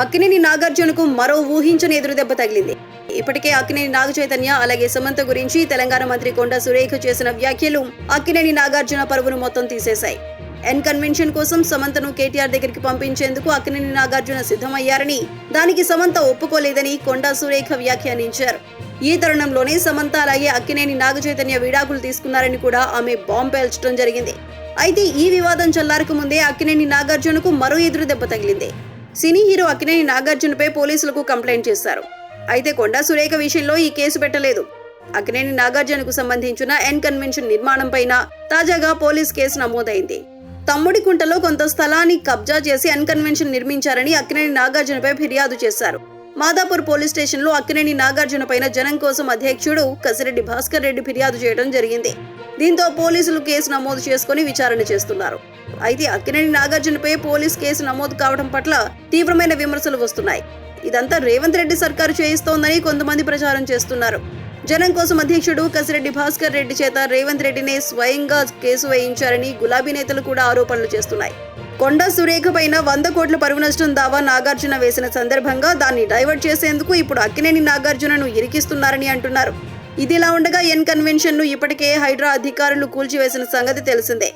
అక్కినేని నాగార్జునకు మరో ఊహించని ఎదురుదెబ్బ తగిలింది. ఇప్పటికే అక్కినేని నాగ చైతన్య అలాగే సమంత గురించి తెలంగాణ మంత్రి కొండా సురేఖ చేసిన వ్యాఖ్యలు అక్కినేని నాగార్జున పరువును మొత్తం తీసేశాయి. ఎన్ కన్వెన్షన్ కోసం సమంతను కేటీఆర్ దగ్గరికి పంపించేందుకు అక్కినేని నాగార్జున సిద్ధమయ్యారని దానికి సమంత ఒప్పుకోలేదని కొండా సురేఖ వ్యాఖ్యానించారు. ఈ తరుణంలోనే సమంత అలాగే అక్కినేని నాగచైతన్య విడాకులు తీసుకున్నారని కూడా ఆమె బాంబు పేల్చడం జరిగింది. అయితే ఈ వివాదం చల్లారక ముందే అక్కినేని నాగార్జునకు మరో ఎదురు దెబ్బ తగిలింది. సినీ హీరో అక్కినేని నాగార్జునపై పోలీసులకు కంప్లైంట్ చేశారు. అయితే కొండా సురేఖ విషయంలో ఈ కేసు పెట్టలేదు. అక్కినేని నాగార్జునకు సంబంధించిన ఎన్ కన్వెన్షన్ నిర్మాణం పైన తాజాగా పోలీస్ కేసు నమోదైంది. తమ్ముడి కుంటలో కొంత స్థలాన్ని కబ్జా చేసి అన్కన్వెన్షన్ నిర్మించారని అక్కినేని నాగార్జునపై ఫిర్యాదు చేశారు. మాదాపూర్ పోలీస్ స్టేషన్లో అక్కినేని నాగార్జున పైన జనం కోసం అధ్యక్షుడు కసిరెడ్డి భాస్కర్ రెడ్డి ఫిర్యాదు చేయడం జరిగింది. దీంతో పోలీసులు కేసు నమోదు చేసుకుని విచారణ చేస్తున్నారు. అయితే అక్కినేని నాగార్జునపై పోలీస్ కేసు నమోదు కావడం పట్ల తీవ్రమైన విమర్శలు వస్తున్నాయి. ఇదంతా రేవంత్ రెడ్డి సర్కారు చేయిస్తోందని కొంతమంది ప్రచారం చేస్తున్నారు. జనం కోసం అధ్యక్షుడు కసిరెడ్డి భాస్కర్ రెడ్డి చేత రేవంత్ రెడ్డినే స్వయంగా కేసు వేయించారని గులాబీ నేతలు కూడా ఆరోపణలు చేస్తున్నాయి. కొండ సురేఖ పైన వంద కోట్ల పరువు నష్టం దావా నాగార్జున వేసిన సందర్భంగా దాన్ని డైవర్ట్ చేసేందుకు ఇప్పుడు అక్కినేని నాగార్జునను ఇరికిస్తున్నారని అంటున్నారు. ఇదిలా ఉండగా ఎన్ కన్వెన్షన్ను ఇప్పటికే హైడ్రా అధికారులు కూల్చివేసిన సంగతి తెలిసిందే.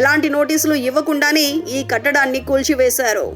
ఎలాంటి నోటీసులు ఇవ్వకుండానే ఈ కట్టడాన్ని కూల్చివేశారు.